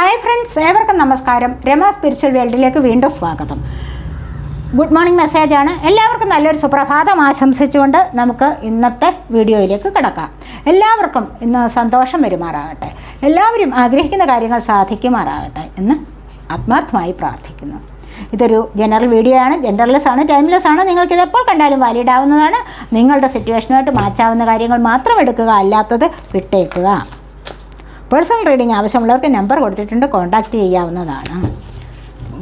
Hi friends ഏവർക്കും നമസ്കാരം. Rama spiritual വേൾഡിലേക്ക് വീണ്ടും സ്വാഗതം. ഗുഡ് മോർണിംഗ് മെസ്സേജാണ് എല്ലാവർക്കും നല്ലൊരു സുപ്രഭാതം ആശംസിച്ചുകൊണ്ട് നമുക്ക് ഇന്നത്തെ വീഡിയോയിലേക്ക് കിടക്കാം. എല്ലാവർക്കും ഇന്ന് സന്തോഷം വരുമാറാകട്ടെ. എല്ലാവരും ആഗ്രഹിക്കുന്ന കാര്യങ്ങൾ സാധിക്കുമാറാകട്ടെ എന്ന് ആത്മാർത്ഥമായി പ്രാർത്ഥിക്കുന്നു. ഇതൊരു ജനറൽ വീഡിയോ ആണ്. ജനറൽലെസ് ആണ് ടൈംലെസ് ആണ്. നിങ്ങൾക്ക് ഇത് എപ്പോൾ കണ്ടാലും വാലിഡ് ആവുന്നതാണ്. നിങ്ങളുടെ സിറ്റുവേഷനുമായിട്ട് മാച്ചാവുന്ന കാര്യങ്ങൾ മാത്രം എടുക്കുക അല്ലാത്തത് വിട്ടേക്കുക. പേഴ്സണൽ റീഡിങ് ആവശ്യമുള്ളവർക്ക് നമ്പർ കൊടുത്തിട്ടുണ്ട് കോൺടാക്റ്റ് ചെയ്യാവുന്നതാണ്.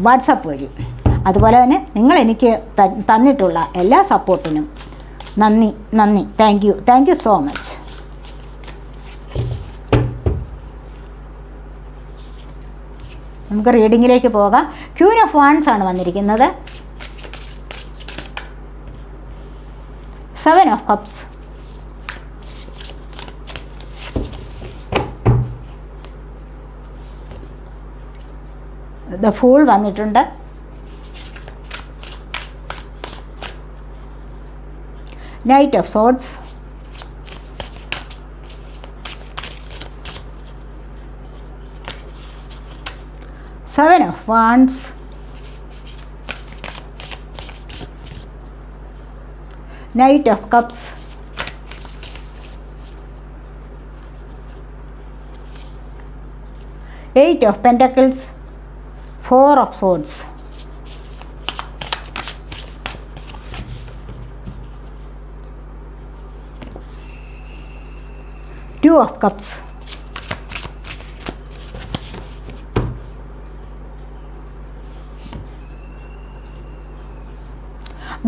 വാട്സപ്പ് വഴി. അതുപോലെ തന്നെ നിങ്ങൾ എനിക്ക് തന്നിട്ടുള്ള എല്ലാ സപ്പോർട്ടിനും നന്ദി നന്ദി. Thank you thank you so much നമുക്ക് റീഡിങ്ങിലേക്ക് പോകാം. ക്യൂൻ ഓഫ് വാൺസ് ആണ് വന്നിരിക്കുന്നത്. Seven of cups the fool വന്നിട്ടുണ്ട്. Knight of swords seven of wands knight of cups eight of pentacles four of swords two of cups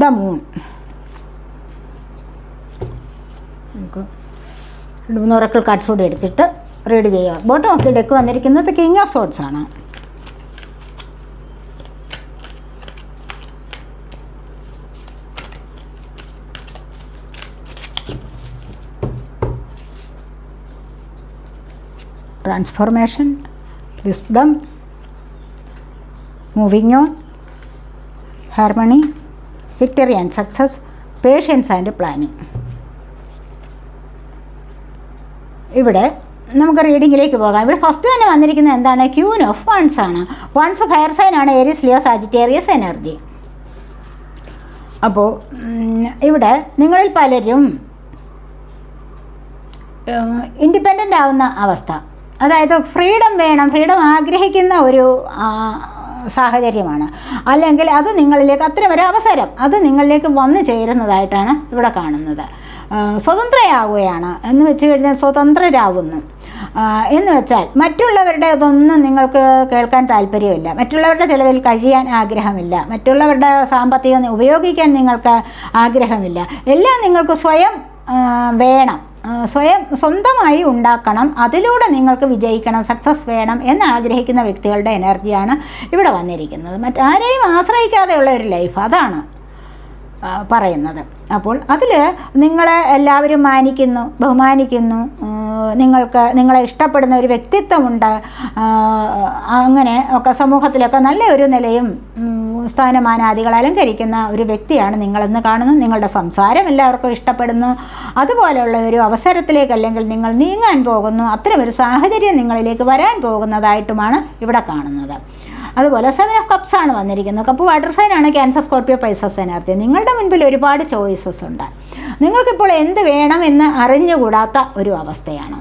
the moon നമുക്ക് രണ്ട് മൂന്ന് oracle cards കൂടി എടുത്തിട്ട് റീഡ് ചെയ്യാം. Bottom of the deck വന്നിരിക്കുന്നത് king of swords ആണ്. Transformation wisdom moving on harmony victory and success patience and planning ഇവിടെ നമുക്ക് റീഡിങ്ങിലേക്ക് പോകാം. ഇവിടെ ഫസ്റ്റ് തന്നെ വന്നിരിക്കുന്നത് എന്താണ്? ക്യൂൻ ഓഫ് വൺസ് ആണ്. വൺസ് ഫയർ സൈൻ ആണ് ഏരിയസ് ലിയോ സാജിറ്റേറിയസ് എനർജി അപ്പോൾ ഇവിടെ നിങ്ങളിൽ പലരും ഇൻഡിപെൻഡന്റ് ആവുന്ന അവസ്ഥ. അതായത് ഫ്രീഡം വേണം ഫ്രീഡം ആഗ്രഹിക്കുന്ന ഒരു സാഹചര്യമാണ്. അല്ലെങ്കിൽ അത് നിങ്ങളിലേക്ക് അത്തരം ഒരു അവസരം അത് നിങ്ങളിലേക്ക് വന്നു ചേരുന്നതായിട്ടാണ് ഇവിടെ കാണുന്നത്. സ്വതന്ത്രയാവുകയാണ്. എന്ന് വെച്ച് കഴിഞ്ഞാൽ സ്വതന്ത്രരാകുന്നു എന്ന് വെച്ചാൽ മറ്റുള്ളവരുടെ അതൊന്നും നിങ്ങൾക്ക് കേൾക്കാൻ താല്പര്യമില്ല. മറ്റുള്ളവരുടെ ചിലവിൽ കഴിയാൻ ആഗ്രഹമില്ല. മറ്റുള്ളവരുടെ സാമ്പത്തികം ഉപയോഗിക്കാൻ നിങ്ങൾക്ക് ആഗ്രഹമില്ല. എല്ലാം നിങ്ങൾക്ക് സ്വയം വേണം. സ്വയം സ്വന്തമായി ഉണ്ടാക്കണം. അതിലൂടെ നിങ്ങൾക്ക് വിജയിക്കണം സക്സസ് വേണം എന്ന് ആഗ്രഹിക്കുന്ന വ്യക്തികളുടെ എനർജിയാണ് ഇവിടെ വന്നിരിക്കുന്നത്. മറ്റാരെയും ആശ്രയിക്കാതെയുള്ള ഒരു ലൈഫ് അതാണ് പറയുന്നത്. അപ്പോൾ അതിൽ നിങ്ങളെ എല്ലാവരും മാനിക്കുന്നു ബഹുമാനിക്കുന്നു. നിങ്ങൾക്ക് നിങ്ങളെ ഇഷ്ടപ്പെടുന്ന ഒരു വ്യക്തിത്വമുണ്ട്. അങ്ങനെ ഒക്കെ സമൂഹത്തിലൊക്കെ നല്ല ഒരു നിലയും സ്ഥാനമാനാദികൾ അലങ്കരിക്കുന്ന ഒരു വ്യക്തിയാണ് നിങ്ങളെന്ന് കാണുന്നു. നിങ്ങളുടെ സംസാരം എല്ലാവർക്കും ഇഷ്ടപ്പെടുന്നു. അതുപോലെയുള്ള ഒരു അവസരത്തിലേക്ക് അല്ലെങ്കിൽ നിങ്ങൾ നീങ്ങാൻ പോകുന്നു. അത്തരമൊരു സാഹചര്യം നിങ്ങളിലേക്ക് വരാൻ പോകുന്നതായിട്ടുമാണ് ഇവിടെ കാണുന്നത്. അതുപോലെ സെവൻ ഓഫ് കപ്സ് ആണ് വന്നിരിക്കുന്നത്. കപ്പ് വാട്ടർ സൈനാണ് ക്യാൻസർ സ്കോർപ്പിയോ പൈസസ് എനർജി നിങ്ങളുടെ മുൻപിൽ ഒരുപാട് ചോയ്സസ് ഉണ്ട്. നിങ്ങൾക്കിപ്പോൾ എന്ത് വേണം എന്ന് അറിഞ്ഞുകൂടാത്ത ഒരു അവസ്ഥയാണ്.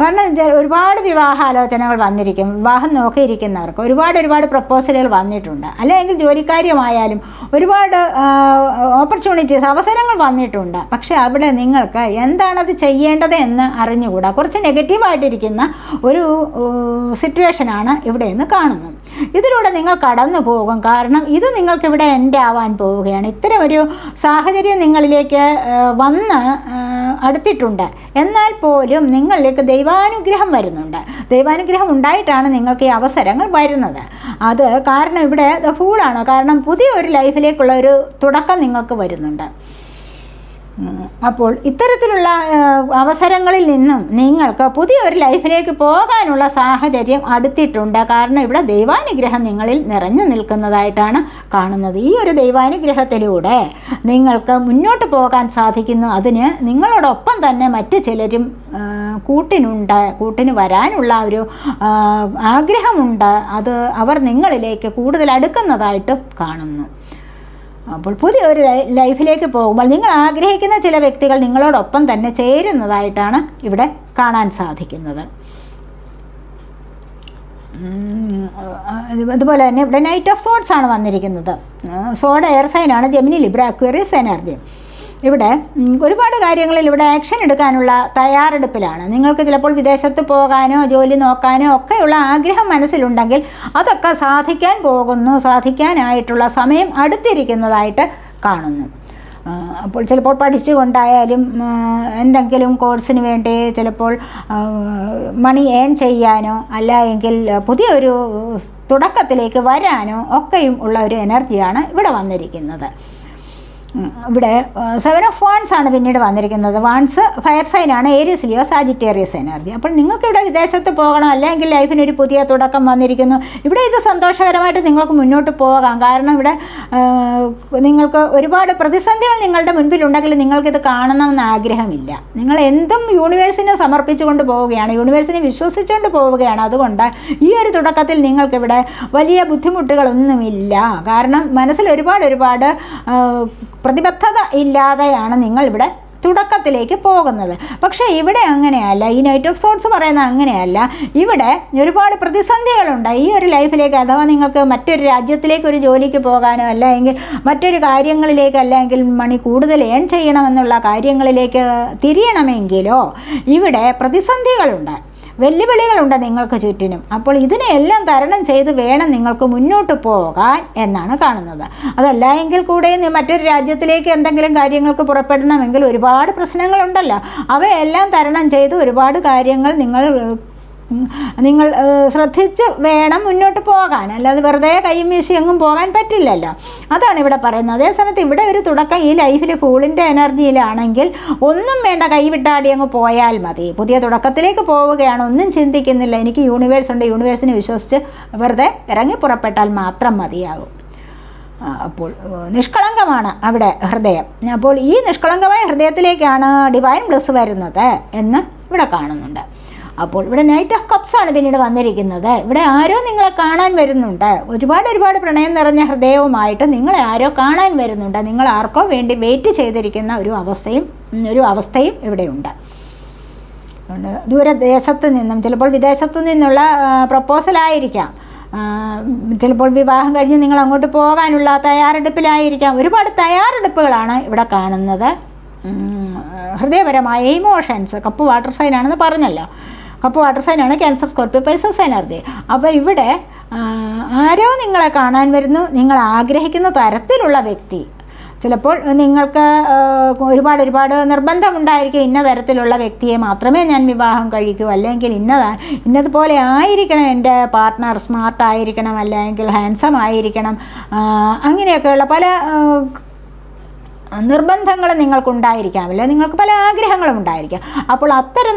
കാരണം ഒരുപാട് വിവാഹാലോചനകൾ വന്നിരിക്കും. വിവാഹം നോക്കിയിരിക്കുന്നവർക്ക് ഒരുപാട് ഒരുപാട് പ്രപ്പോസലുകൾ വന്നിട്ടുണ്ട്. അല്ലെങ്കിൽ ജോലിക്കാര്യമായാലും ഒരുപാട് ഓപ്പർച്യൂണിറ്റീസ് അവസരങ്ങൾ വന്നിട്ടുണ്ട്. പക്ഷേ അവിടെ നിങ്ങൾക്ക് എന്താണത് ചെയ്യേണ്ടത് എന്ന് അറിഞ്ഞുകൂടാ. കുറച്ച് നെഗറ്റീവായിട്ടിരിക്കുന്ന ഒരു സിറ്റുവേഷനാണ് ഇവിടെ നിന്ന് കാണുന്നത്. ഇതിലൂടെ നിങ്ങൾ കടന്നു പോകും. കാരണം ഇത് നിങ്ങൾക്കിവിടെ എന്റെ ആവാൻ പോവുകയാണ്. ഇത്തരം ഒരു സാഹചര്യം നിങ്ങളിലേക്ക് വന്ന് അടുത്തിട്ടുണ്ട്. എന്നാൽ പോലും നിങ്ങളിലേക്ക് ദൈവാനുഗ്രഹം വരുന്നുണ്ട്. ദൈവാനുഗ്രഹം ഉണ്ടായിട്ടാണ് നിങ്ങൾക്ക് ഈ അവസരങ്ങൾ വരുന്നത്. അത് കാരണം ഇവിടെ ഫൂളാണ്. കാരണം പുതിയൊരു ലൈഫിലേക്കുള്ള ഒരു തുടക്കം നിങ്ങൾക്ക് വരുന്നുണ്ട്. അപ്പോൾ ഇത്തരത്തിലുള്ള അവസരങ്ങളിൽ നിന്നും നിങ്ങൾക്ക് പുതിയ ഒരു ലൈഫിലേക്ക് പോകാനുള്ള സാഹചര്യം അടുത്തിട്ടുണ്ട്. കാരണം ഇവിടെ ദൈവാനുഗ്രഹം നിങ്ങളിൽ നിറഞ്ഞു നിൽക്കുന്നതായിട്ടാണ് കാണുന്നത്. ഈ ഒരു ദൈവാനുഗ്രഹത്തിലൂടെ നിങ്ങൾക്ക് മുന്നോട്ട് പോകാൻ സാധിക്കുന്നു. അതിന് നിങ്ങളോടൊപ്പം തന്നെ മറ്റു ചിലരും കൂട്ടിനുണ്ട് കൂട്ടിന് വരാനുള്ള ഒരു ആഗ്രഹമുണ്ട്. അത് അവർ നിങ്ങളിലേക്ക് കൂടുതൽ അടുക്കുന്നതായിട്ട് കാണുന്നു. അപ്പോൾ പുതിയ ഒരു ലൈഫിലേക്ക് പോകുമ്പോൾ നിങ്ങൾ ആഗ്രഹിക്കുന്ന ചില വ്യക്തികൾ നിങ്ങളോടൊപ്പം തന്നെ ചേരുന്നതായിട്ടാണ് ഇവിടെ കാണാൻ സാധിക്കുന്നത്. അതുപോലെ തന്നെ ഇവിടെ നൈറ്റ് ഓഫ് സോഡ്സ് ആണ് വന്നിരിക്കുന്നത്. സോഡ് എയർ സൈനാണ് ജെമിനി ലിബ്ര അക്വേറിയസ് എനർജി ഇവിടെ ഒരുപാട് കാര്യങ്ങളിൽ ഇവിടെ ആക്ഷൻ എടുക്കാനുള്ള തയ്യാറെടുപ്പിലാണ്. നിങ്ങൾക്ക് ചിലപ്പോൾ വിദേശത്ത് പോകാനോ ജോലി നോക്കാനോ ഒക്കെയുള്ള ആഗ്രഹം മനസ്സിലുണ്ടെങ്കിൽ അതൊക്കെ സാധിക്കാൻ പോകുന്നു സാധിക്കാനായിട്ടുള്ള സമയം അടുത്തിരിക്കുന്നതായിട്ട് കാണുന്നു. അപ്പോൾ ചിലപ്പോൾ പഠിച്ചുകൊണ്ടായാലും കൊണ്ടായാലും എന്തെങ്കിലും കോഴ്സിന് വേണ്ടി ചിലപ്പോൾ മണി ഏൺ ചെയ്യാനോ അല്ല എങ്കിൽ പുതിയൊരു തുടക്കത്തിലേക്ക് വരാനോ ഒക്കെയും ഉള്ള ഒരു എനർജിയാണ് ഇവിടെ വന്നിരിക്കുന്നത്. ഇവിടെ സെവൻ ഓഫ് വാൺസ് ആണ് പിന്നീട് വന്നിരിക്കുന്നത്. വാൺസ് ഫയർ സൈനാണ് ഏരിയസ് ലിയോ സാജിറ്റേറിയസ് എനർജി അപ്പോൾ നിങ്ങൾക്ക് ഇവിടെ വിദേശത്ത് പോകണം അല്ലെങ്കിൽ ലൈഫിനൊരു പുതിയ തുടക്കം വന്നിരിക്കുന്നു. ഇവിടെ ഇത് സന്തോഷകരമായിട്ട് നിങ്ങൾക്ക് മുന്നോട്ട് പോകാം. കാരണം ഇവിടെ നിങ്ങൾക്ക് ഒരുപാട് പ്രതിസന്ധികൾ നിങ്ങളുടെ മുൻപിലുണ്ടെങ്കിൽ നിങ്ങൾക്കിത് കാണണമെന്ന് ആഗ്രഹമില്ല. നിങ്ങൾ എന്തും യൂണിവേഴ്സിനെ സമർപ്പിച്ചുകൊണ്ട് പോവുകയാണ് യൂണിവേഴ്സിനെ വിശ്വസിച്ചുകൊണ്ട് പോവുകയാണ്. അതുകൊണ്ട് ഈ ഒരു തുടക്കത്തിൽ നിങ്ങൾക്കിവിടെ വലിയ ബുദ്ധിമുട്ടുകളൊന്നുമില്ല. കാരണം മനസ്സിൽ ഒരുപാട് ഒരുപാട് പ്രതിബദ്ധത ഇല്ലാതെയാണ് നിങ്ങൾ ഇവിടെ തുടക്കത്തിലേക്ക് പോകുന്നത്. പക്ഷേ ഇവിടെ അങ്ങനെയല്ല. ഈ നൈറ്റ് ഓഫ് സോട്ട്സ് പറയുന്നത് അങ്ങനെയല്ല. ഇവിടെ ഒരുപാട് പ്രതിസന്ധികളുണ്ട്. ഈ ഒരു ലൈഫിലേക്ക് അഥവാ നിങ്ങൾക്ക് മറ്റൊരു രാജ്യത്തിലേക്ക് ഒരു ജോലിക്ക് പോകാനോ അല്ലെങ്കിൽ മറ്റൊരു കാര്യങ്ങളിലേക്ക് അല്ലെങ്കിൽ മണി കൂടുതൽ ഏൺ ചെയ്യണമെന്നുള്ള കാര്യങ്ങളിലേക്ക് തിരിയണമെങ്കിലോ ഇവിടെ പ്രതിസന്ധികളുണ്ട്. വെല്ലുവിളികളുണ്ട് നിങ്ങൾക്ക് ചുറ്റിനും. അപ്പോൾ ഇതിനെല്ലാം തരണം ചെയ്ത് വേണം നിങ്ങൾക്ക് മുന്നോട്ട് പോകാൻ എന്നാണ് കാണുന്നത്. അതല്ല എങ്കിൽ കൂടെ മറ്റൊരു രാജ്യത്തിലേക്ക് എന്തെങ്കിലും കാര്യങ്ങൾക്ക് പുറപ്പെടണമെങ്കിൽ ഒരുപാട് പ്രശ്നങ്ങളുണ്ടല്ലോ. അവയെല്ലാം തരണം ചെയ്ത് ഒരുപാട് കാര്യങ്ങൾ നിങ്ങൾ നിങ്ങൾ ശ്രദ്ധിച്ച് വേണം മുന്നോട്ട് പോകാൻ. അല്ലാതെ വെറുതെ കൈയും വീശി എങ്ങും പോകാൻ പറ്റില്ലല്ലോ. അതാണ് ഇവിടെ പറയുന്നത്. അതേസമയത്ത് ഇവിടെ ഒരു തുടക്കം ഈ ലൈഫിൽ ഫൂളിന്റെ എനർജിയിലാണെങ്കിൽ ഒന്നും വേണ്ട കൈവിട്ടാടി അങ്ങ് പോയാൽ മതി. പുതിയ തുടക്കത്തിലേക്ക് പോവുകയാണ്. ഒന്നും ചിന്തിക്കുന്നില്ല. എനിക്ക് യൂണിവേഴ്സ് ഉണ്ട്. യൂണിവേഴ്സിനെ വിശ്വസിച്ച് വെറുതെ ഇറങ്ങി പുറപ്പെട്ടാൽ മാത്രം മതിയാകും. അപ്പോൾ നിഷ്കളങ്കമാണ് അവിടെ ഹൃദയം. അപ്പോൾ ഈ നിഷ്കളങ്കമായ ഹൃദയത്തിലേക്കാണ് ഡിവൈൻ ബ്ലസ് വരുന്നത് എന്ന് ഇവിടെ കാണുന്നുണ്ട്. അപ്പോൾ ഇവിടെ നൈറ്റ് ഓഫ് കപ്സ് ആണ് പിന്നീട് വന്നിരിക്കുന്നത്. ഇവിടെ ആരോ നിങ്ങളെ കാണാൻ വരുന്നുണ്ട്. ഒരുപാട് ഒരുപാട് പ്രണയം നിറഞ്ഞ ഹൃദയവുമായിട്ട് നിങ്ങളെ ആരോ കാണാൻ വരുന്നുണ്ട്. നിങ്ങൾ ആർക്കോ വേണ്ടി വെയിറ്റ് ചെയ്തിരിക്കുന്ന ഒരു അവസ്ഥയും ഒരു അവസ്ഥയും ഇവിടെയുണ്ട് ദൂരദേശത്ത് നിന്നും ചിലപ്പോൾ വിദേശത്ത് നിന്നുള്ള പ്രപ്പോസലായിരിക്കാം ചിലപ്പോൾ വിവാഹം കഴിഞ്ഞ് നിങ്ങൾ അങ്ങോട്ട് പോകാനുള്ള തയ്യാറെടുപ്പിലായിരിക്കാം. ഒരുപാട് തയ്യാറെടുപ്പുകളാണ് ഇവിടെ കാണുന്നത്. ഹൃദയപരമായ ഇമോഷൻസ് കപ്പ് വാട്ടർ സൈനാണെന്ന് പറഞ്ഞല്ലോ. കപ്പ് വാട്ടർ സൈനാണ് ക്യാൻസർ സ്കോർപ്പിയോ പൈസ എനർജി അപ്പോൾ ഇവിടെ ആരോ നിങ്ങളെ കാണാൻ വരുന്നു നിങ്ങൾ ആഗ്രഹിക്കുന്ന തരത്തിലുള്ള വ്യക്തി. ചിലപ്പോൾ നിങ്ങൾക്ക് ഒരുപാട് ഒരുപാട് നിർബന്ധമുണ്ടായിരിക്കും ഇന്ന തരത്തിലുള്ള വ്യക്തിയെ മാത്രമേ ഞാൻ വിവാഹം കഴിക്കൂ. അല്ലെങ്കിൽ ഇന്നതാ ഇന്നതുപോലെ ആയിരിക്കണം എന്റെ പാർട്ട്ണർ സ്മാർട്ട് ആയിരിക്കണം അല്ലെങ്കിൽ ഹാൻസം ആയിരിക്കണം. അങ്ങനെയൊക്കെയുള്ള പല നിർബന്ധങ്ങൾ നിങ്ങൾക്കുണ്ടായിരിക്കാമല്ലോ. നിങ്ങൾക്ക് പല ആഗ്രഹങ്ങളും ഉണ്ടായിരിക്കാം. അപ്പോൾ അത്തരം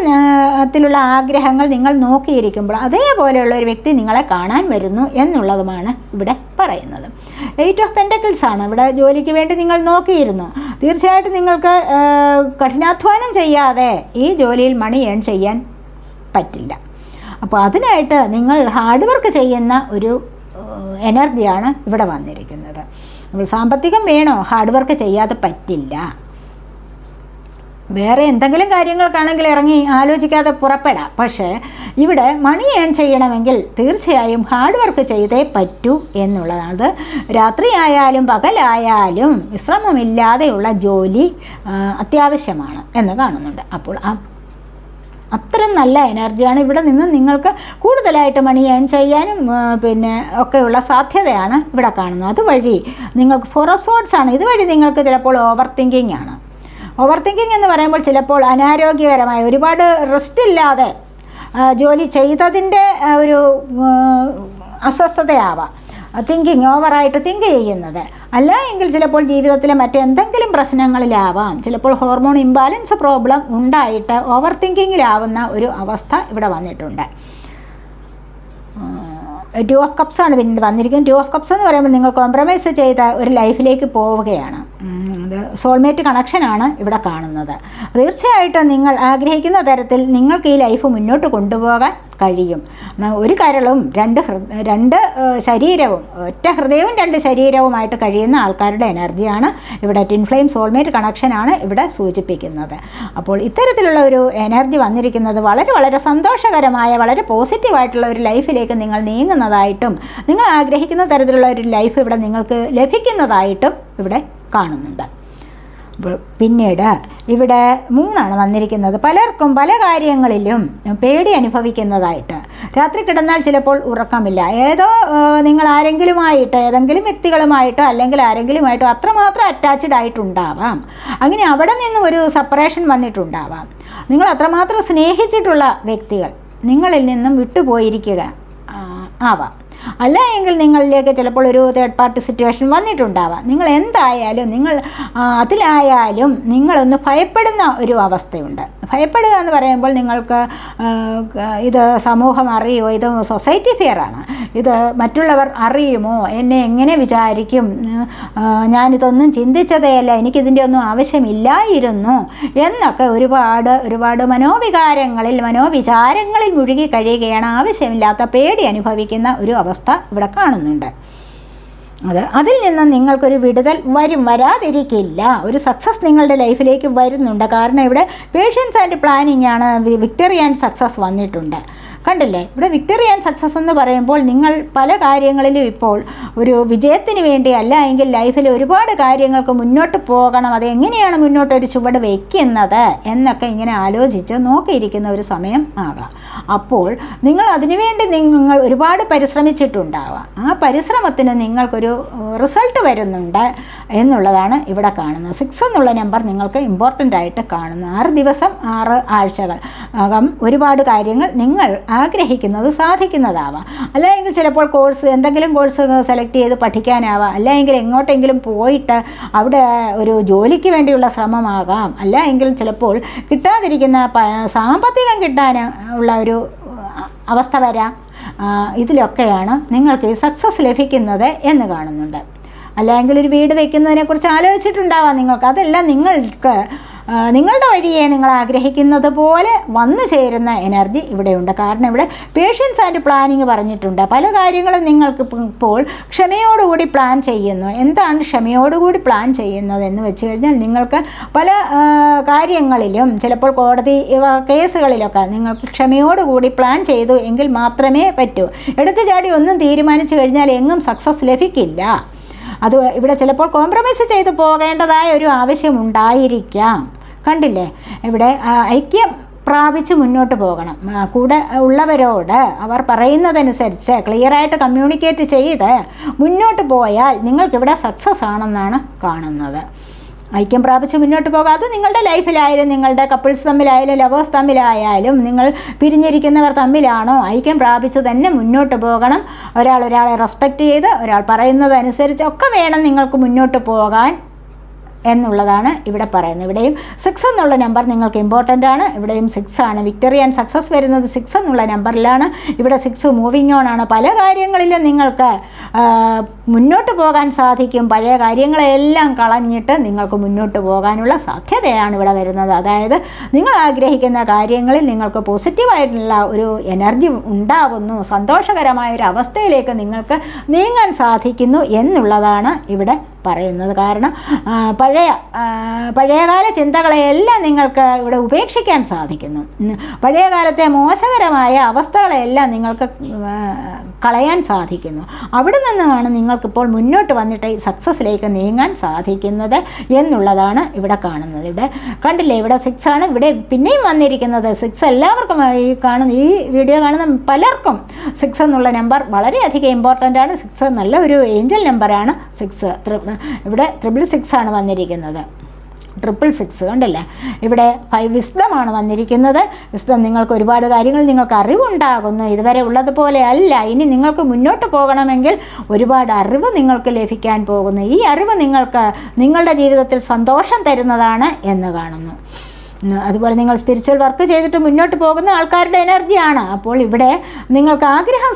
ത്തിലുള്ള ആഗ്രഹങ്ങൾ നിങ്ങൾ നോക്കിയിരിക്കുമ്പോൾ അതേപോലെയുള്ള ഒരു വ്യക്തി നിങ്ങളെ കാണാൻ വരുന്നു എന്നുള്ളതുമാണ് ഇവിടെ പറയുന്നത്. എയ്റ്റ് ഓഫ് പെന്റക്കിൾസ് ആണ്. ഇവിടെ ജോലിക്ക് വേണ്ടി നിങ്ങൾ നോക്കിയിരുന്നു. തീർച്ചയായിട്ടും നിങ്ങൾക്ക് കഠിനാധ്വാനം ചെയ്യാതെ ഈ ജോലിയിൽ മണി ഏൺ ചെയ്യാൻ പറ്റില്ല. അപ്പോൾ അതിനായിട്ട് നിങ്ങൾ ഹാർഡ് വർക്ക് ചെയ്യുന്ന ഒരു എനർജിയാണ് ഇവിടെ വന്നിരിക്കുന്നത്. നമ്മൾ സാമ്പത്തികം വേണോ? ഹാർഡ് വർക്ക് ചെയ്യാതെ പറ്റില്ല. വേറെ എന്തെങ്കിലും കാര്യങ്ങൾക്കാണെങ്കിൽ ഇറങ്ങി ആലോചിക്കാതെ പുറപ്പെടാം. പക്ഷേ ഇവിടെ മണി ഏൺ ചെയ്യണമെങ്കിൽ തീർച്ചയായും ഹാർഡ് വർക്ക് ചെയ്തേ പറ്റൂ എന്നുള്ളതാണ്. അത് രാത്രിയായാലും പകലായാലും വിശ്രമമില്ലാതെയുള്ള ജോലി അത്യാവശ്യമാണ് എന്ന് കാണുന്നുണ്ട്. അപ്പോൾ അത്രയും നല്ല എനർജിയാണ്. ഇവിടെ നിന്ന് നിങ്ങൾക്ക് കൂടുതലായിട്ട് മണി ഏൺ ചെയ്യാനും പിന്നെ ഒക്കെയുള്ള സാധ്യതയാണ് ഇവിടെ കാണുന്നത്. അതുവഴി നിങ്ങൾക്ക് ഫോർ ഓഫ് സോഡ്സ് ആണ്. ഇതുവഴി നിങ്ങൾക്ക് ചിലപ്പോൾ ഓവർ തിങ്കിങ് ആണ്. ഓവർ തിങ്കിങ് എന്ന് പറയുമ്പോൾ ചിലപ്പോൾ അനാരോഗ്യകരമായ ഒരുപാട് റെസ്റ്റ് ഇല്ലാതെ ജോലി ചെയ്തതിന്റെ ഒരു അസ്വസ്ഥതയാവാം. തിങ്കിങ് ഓവറായിട്ട് തിങ്ക് ചെയ്യുന്നത്. അല്ല എങ്കിൽ ചിലപ്പോൾ ജീവിതത്തിലെ മറ്റെന്തെങ്കിലും പ്രശ്നങ്ങളിലാവാം. ചിലപ്പോൾ ഹോർമോൺ ഇംബാലൻസ് പ്രോബ്ലം ഉണ്ടായിട്ട് ഓവർ തിങ്കിങ്ങിലാവുന്ന ഒരു അവസ്ഥ ഇവിടെ വന്നിട്ടുണ്ട്. ടു ഓഫ് കപ്സ് ആണ് പിന്നീട് വന്നിരിക്കുന്നത്. ടു ഓഫ് കപ്സ് എന്ന് പറയുമ്പോൾ നിങ്ങൾ കോംപ്രമൈസ് ചെയ്ത ഒരു ലൈഫിലേക്ക് പോവുകയാണ്. അത് സോൾമേറ്റ് കണക്ഷനാണ് ഇവിടെ കാണുന്നത്. തീർച്ചയായിട്ടും നിങ്ങൾ ആഗ്രഹിക്കുന്ന തരത്തിൽ നിങ്ങൾക്ക് ഈ ലൈഫ് മുന്നോട്ട് കൊണ്ടുപോകാൻ കഴിയും. ഒരു കരളും രണ്ട് രണ്ട് ശരീരവും ഒറ്റ ഹൃദയവും രണ്ട് ശരീരവുമായിട്ട് കഴിയുന്ന ആൾക്കാരുടെ എനർജിയാണ് ഇവിടെ ടിൻ ഫ്ലെയിം സോൾമേറ്റ് കണക്ഷനാണ് ഇവിടെ സൂചിപ്പിക്കുന്നത്. അപ്പോൾ ഇത്തരത്തിലുള്ള ഒരു എനർജി വന്നിരിക്കുന്നത് വളരെ വളരെ സന്തോഷകരമായ വളരെ പോസിറ്റീവായിട്ടുള്ള ഒരു ലൈഫിലേക്ക് നിങ്ങൾ നീങ്ങുന്നതായിട്ടും നിങ്ങൾ ആഗ്രഹിക്കുന്ന തരത്തിലുള്ള ഒരു ലൈഫ് ഇവിടെ നിങ്ങൾക്ക് ലഭിക്കുന്നതായിട്ടും ഇവിടെ കാണുന്നുണ്ട്. പിന്നീട് ഇവിടെ മൂന്നാണ് വന്നിരിക്കുന്നത്. പലർക്കും പല കാര്യങ്ങളിലും പേടി അനുഭവിക്കുന്നതായിട്ട്. രാത്രി കിടന്നാൽ ചിലപ്പോൾ ഉറക്കമില്ല. ഏതോ നിങ്ങൾ ആരെങ്കിലുമായിട്ട് ഏതെങ്കിലും വ്യക്തികളുമായിട്ടോ അല്ലെങ്കിൽ ആരെങ്കിലുമായിട്ടോ അത്രമാത്രം അറ്റാച്ച്ഡ് ആയിട്ടുണ്ടാവാം. അങ്ങനെ അവിടെ നിന്നും ഒരു സെപ്പറേഷൻ വന്നിട്ടുണ്ടാവാം. നിങ്ങൾ അത്രമാത്രം സ്നേഹിച്ചിട്ടുള്ള വ്യക്തികൾ നിങ്ങളിൽ നിന്നും വിട്ടുപോയിരിക്കുക ആവാം. അല്ല എങ്കിൽ നിങ്ങളിലേക്ക് ചിലപ്പോൾ ഒരു തേർഡ് പാർട്ടി സിറ്റുവേഷൻ വന്നിട്ടുണ്ടാവാം. നിങ്ങൾ എന്തായാലും നിങ്ങൾ അതിലായാലും നിങ്ങളൊന്ന് ഭയപ്പെടുന്ന ഒരു അവസ്ഥയുണ്ട്. ഭയപ്പെടുക എന്ന് പറയുമ്പോൾ നിങ്ങൾക്ക് ഇത് സമൂഹം അറിയുമോ? ഇത് സൊസൈറ്റി ഫിയറാണ് ഇത് മറ്റുള്ളവർ അറിയുമോ? എന്നെ എങ്ങനെ വിചാരിക്കും? ഞാനിതൊന്നും ചിന്തിച്ചതേയല്ല എനിക്കിതിന്റെ ഒന്നും ആവശ്യമില്ലായിരുന്നു. എന്നൊക്കെ ഒരുപാട് ഒരുപാട് മനോവികാരങ്ങളിൽ മനോവിചാരങ്ങളിൽ മുഴുകി കഴിയുകയാണ് ആവശ്യമില്ലാത്ത പേടി അനുഭവിക്കുന്ന ഒരു അവസ്ഥ ഇവിടെ കാണുന്നുണ്ട്. അത് അതിൽ നിന്ന് നിങ്ങൾക്കൊരു വിടുതൽ വരും വരാതിരിക്കില്ല. ഒരു സക്സസ് നിങ്ങളുടെ ലൈഫിലേക്ക് വരുന്നുണ്ട്. കാരണം ഇവിടെ പേഷ്യൻസ് ആൻഡ് പ്ലാനിങ് ആണ് വിക്ടറി ആൻഡ് സക്സസ് വന്നിട്ടുണ്ട്. കണ്ടില്ലേ? ഇവിടെ വിക്ടറി ആൻഡ് സക്സസ് എന്ന് പറയുമ്പോൾ നിങ്ങൾ പല കാര്യങ്ങളിലും ഇപ്പോൾ ഒരു വിജയത്തിന് വേണ്ടി അല്ല എങ്കിൽ ലൈഫിൽ ഒരുപാട് കാര്യങ്ങൾക്ക് മുന്നോട്ട് പോകണം. അത് എങ്ങനെയാണ് മുന്നോട്ട് ഒരു ചുവട് വയ്ക്കുന്നത് എന്നൊക്കെ ഇങ്ങനെ ആലോചിച്ച് നോക്കിയിരിക്കുന്ന ഒരു സമയം ആകാം. അപ്പോൾ നിങ്ങൾ അതിനുവേണ്ടി നിങ്ങൾ ഒരുപാട് പരിശ്രമിച്ചിട്ടുണ്ടാവാം. ആ പരിശ്രമത്തിന് നിങ്ങൾക്കൊരു റിസൾട്ട് വരുന്നുണ്ട് എന്നുള്ളതാണ് ഇവിടെ കാണുന്നത്. സിക്സ് എന്നുള്ള നമ്പർ നിങ്ങൾക്ക് ഇമ്പോർട്ടന്റ് ആയിട്ട് കാണുന്നു. ആറ് ദിവസം ആറ് ആഴ്ചകൾ. ഒരുപാട് കാര്യങ്ങൾ നിങ്ങൾ ആഗ്രഹിക്കുന്നത് സാധിക്കുന്നതാവാം. അല്ലെങ്കിൽ ചിലപ്പോൾ കോഴ്സ് എന്തെങ്കിലും കോഴ്സ് സെലക്ട് ചെയ്ത് പഠിക്കാനാവാം. അല്ലെങ്കിൽ എങ്ങോട്ടെങ്കിലും പോയിട്ട് അവിടെ ഒരു ജോലിക്ക് വേണ്ടിയുള്ള ശ്രമമാകാം. അല്ല എങ്കിൽ ചിലപ്പോൾ കിട്ടാതിരിക്കുന്ന സാമ്പത്തികം കിട്ടാൻ ഉള്ള ഒരു അവസ്ഥ വരാം. ഇതിലൊക്കെയാണ് നിങ്ങൾക്ക് സക്സസ് ലഭിക്കുന്നത് എന്ന് കാണുന്നുണ്ട്. അല്ലെങ്കിൽ ഒരു വീട് വയ്ക്കുന്നതിനെക്കുറിച്ച് ആലോചിച്ചിട്ടുണ്ടാവാം നിങ്ങൾക്ക്. അതെല്ലാം നിങ്ങൾക്ക് നിങ്ങളുടെ വഴിയെ നിങ്ങൾ ആഗ്രഹിക്കുന്നത് പോലെ വന്നു ചേരുന്ന എനർജി ഇവിടെയുണ്ട്. കാരണം ഇവിടെ പേഷ്യൻസ് ആൻഡ് പ്ലാനിങ് പറഞ്ഞിട്ടുണ്ട്. പല കാര്യങ്ങളും നിങ്ങൾക്ക് ഇപ്പം ഇപ്പോൾ ക്ഷമയോടുകൂടി പ്ലാൻ ചെയ്യുന്നു. എന്താണ് ക്ഷമയോടുകൂടി പ്ലാൻ ചെയ്യുന്നത് എന്ന് വെച്ച് കഴിഞ്ഞാൽ നിങ്ങൾക്ക് പല കാര്യങ്ങളിലും ചിലപ്പോൾ കോടതി കേസുകളിലൊക്കെ നിങ്ങൾക്ക് ക്ഷമയോടുകൂടി പ്ലാൻ ചെയ്തു എങ്കിൽ മാത്രമേ പറ്റൂ. എടുത്തു ചാടി ഒന്നും തീരുമാനിച്ചു കഴിഞ്ഞാൽ എങ്ങും സക്സസ് ലഭിക്കില്ല. അത് ഇവിടെ ചിലപ്പോൾ കോംപ്രമൈസ് ചെയ്ത് പോകേണ്ടതായ ഒരു ആവശ്യമുണ്ടായിരിക്കാം കണ്ടില്ലേ? ഇവിടെ ഐക്യം പ്രാപിച്ച് മുന്നോട്ട് പോകണം. കൂടെ ഉള്ളവരോട് അവർ പറയുന്നതനുസരിച്ച് ക്ലിയറായിട്ട് കമ്മ്യൂണിക്കേറ്റ് ചെയ്ത് മുന്നോട്ട് പോയാൽ നിങ്ങൾക്കിവിടെ സക്സസ് ആണെന്നാണ് കാണുന്നത്. ഐക്യം പ്രാപിച്ച് മുന്നോട്ട് പോകാതെ നിങ്ങളുടെ ലൈഫിലായാലും നിങ്ങളുടെ കപ്പിൾസ് തമ്മിലായാലും ലവേഴ്സ് തമ്മിലായാലും നിങ്ങൾ പിരിഞ്ഞിരിക്കുന്നവർ തമ്മിലാണോ ഐക്യം പ്രാപിച്ച് തന്നെ മുന്നോട്ട് പോകണം. ഒരാൾ ഒരാളെ റെസ്പെക്റ്റ് ചെയ്ത് ഒരാൾ പറയുന്നതനുസരിച്ച് ഒക്കെ വേണം നിങ്ങൾക്ക് മുന്നോട്ട് പോകാൻ. എന്നുള്ളതാണ് ഇവിടെ പറയുന്നത്. ഇവിടെയും സിക്സ് എന്നുള്ള നമ്പർ നിങ്ങൾക്ക് ഇമ്പോർട്ടന്റ് ആണ്. ഇവിടെയും സിക്സ് ആണ്. വിക്ടറി ആൻഡ് സക്സസ് വരുന്നത് സിക്സ് എന്നുള്ള നമ്പറിലാണ് ഇവിടെ സിക്സ് മൂവിങ് ഓൺ ആണ്. പല കാര്യങ്ങളിലും നിങ്ങൾക്ക് മുന്നോട്ട് പോകാൻ സാധിക്കും. പഴയ കാര്യങ്ങളെല്ലാം കളഞ്ഞിട്ട് നിങ്ങൾക്ക് മുന്നോട്ട് പോകാനുള്ള സാധ്യതയാണ് ഇവിടെ വരുന്നത്. അതായത് നിങ്ങൾ ആഗ്രഹിക്കുന്ന കാര്യങ്ങളിൽ നിങ്ങൾക്ക് പോസിറ്റീവായിട്ടുള്ള ഒരു എനർജി ഉണ്ടാവുന്നു. സന്തോഷകരമായ ഒരു അവസ്ഥയിലേക്ക് നിങ്ങൾക്ക് നീങ്ങാൻ സാധിക്കുന്നു എന്നുള്ളതാണ് ഇവിടെ പറയുന്നത്. കാരണം പഴയ പഴയകാല ചിന്തകളെയെല്ലാം നിങ്ങൾക്ക് ഇവിടെ ഉപേക്ഷിക്കാൻ സാധിക്കുന്നു. പഴയകാലത്തെ പഴയ കാലത്തെ മോശകരമായ അവസ്ഥകളെല്ലാം നിങ്ങൾക്ക് കളയാൻ സാധിക്കുന്നു. അവിടെ നിന്നുമാണ് നിങ്ങൾക്കിപ്പോൾ മുന്നോട്ട് വന്നിട്ട് സക്സസ്സിലേക്ക് നീങ്ങാൻ സാധിക്കുന്നത് എന്നുള്ളതാണ് ഇവിടെ കാണുന്നത്. ഇവിടെ കണ്ടില്ലേ ഇവിടെ സിക്സ് ആണ്. ഇവിടെ പിന്നെയും വന്നിരിക്കുന്നത് സിക്സ് എല്ലാവർക്കും ഈ കാണുന്ന ഈ വീഡിയോ കാണുന്ന പലർക്കും സിക്സ് എന്നുള്ള നമ്പർ വളരെയധികം ഇമ്പോർട്ടന്റ് ആണ്. സിക്സ് നല്ല ഒരു ഏഞ്ചൽ നമ്പറാണ് സിക്സ് ഇവിടെ ത്രിബിൾ സിക്സ് ആണ് വന്നിരിക്കുന്നത്. ട്രിപ്പിൾ സിക്സ് കണ്ടല്ലേ ഇവിടെ ഫൈവ് വിസ്ഡമാണ് വന്നിരിക്കുന്നത്. വിസ്ഡം നിങ്ങൾക്ക് ഒരുപാട് കാര്യങ്ങൾ നിങ്ങൾക്ക് അറിവുണ്ടാകുന്നു. ഇതുവരെ ഉള്ളതുപോലെ അല്ല. ഇനി നിങ്ങൾക്ക് മുന്നോട്ട് പോകണമെങ്കിൽ ഒരുപാട് അറിവ് നിങ്ങൾക്ക് ലഭിക്കാൻ പോകുന്നു. ഈ അറിവ് നിങ്ങൾക്ക് നിങ്ങളുടെ ജീവിതത്തിൽ സന്തോഷം തരുന്നതാണ് എന്ന് കാണുന്നു. അതുപോലെ നിങ്ങൾ സ്പിരിച്വൽ വർക്ക് ചെയ്തിട്ട് മുന്നോട്ട് പോകുന്ന ആൾക്കാരുടെ എനർജിയാണ് അപ്പോൾ ഇവിടെ നിങ്ങൾക്ക് ആഗ്രഹം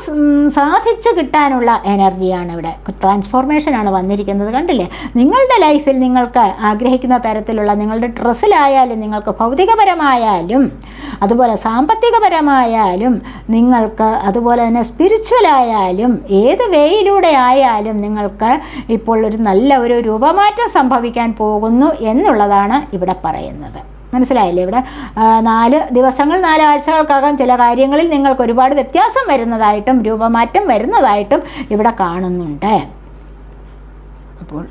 സാധിച്ചു കിട്ടാനുള്ള എനർജിയാണ് ഇവിടെ. ട്രാൻസ്ഫോർമേഷനാണ് വന്നിരിക്കുന്നത് കണ്ടില്ലേ? നിങ്ങളുടെ ലൈഫിൽ നിങ്ങൾക്ക് ആഗ്രഹിക്കുന്ന തരത്തിലുള്ള നിങ്ങളുടെ ഡ്രസ്സിലായാലും നിങ്ങൾക്ക് ഭൗതികപരമായാലും അതുപോലെ സാമ്പത്തികപരമായാലും നിങ്ങൾക്ക് അതുപോലെ തന്നെ സ്പിരിച്വലായാലും ഏത് വേയിലൂടെ ആയാലും നിങ്ങൾക്ക് ഇപ്പോൾ ഒരു നല്ല ഒരു രൂപമാറ്റം സംഭവിക്കാൻ പോകുന്നു എന്നുള്ളതാണ് ഇവിടെ പറയുന്നത്. മനസ്സിലായില്ലേ ഇവിടെ? നാല് ദിവസങ്ങൾ നാലാഴ്ചകൾക്കകം ചില കാര്യങ്ങളിൽ നിങ്ങൾക്ക് ഒരുപാട് വ്യത്യാസം വരുന്നതായിട്ടും രൂപമാറ്റം വരുന്നതായിട്ടും ഇവിടെ കാണുന്നുണ്ട്. അപ്പോൾ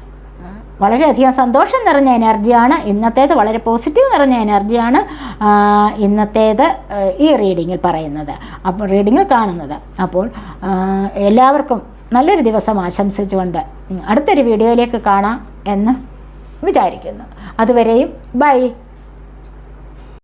വളരെയധികം സന്തോഷം നിറഞ്ഞ എനർജിയാണ് ഇന്നത്തേത് വളരെ പോസിറ്റീവ് നിറഞ്ഞ എനർജിയാണ് ഇന്നത്തേത് ഈ റീഡിങ്ങിൽ പറയുന്നത്. അപ്പോൾ റീഡിങ്ങിൽ കാണുന്നത്. അപ്പോൾ എല്ലാവർക്കും നല്ലൊരു ദിവസം ആശംസിച്ചുകൊണ്ട് അടുത്തൊരു വീഡിയോയിലേക്ക് കാണാം എന്ന് വിചാരിക്കുന്നു. അതുവരെയും ബൈ.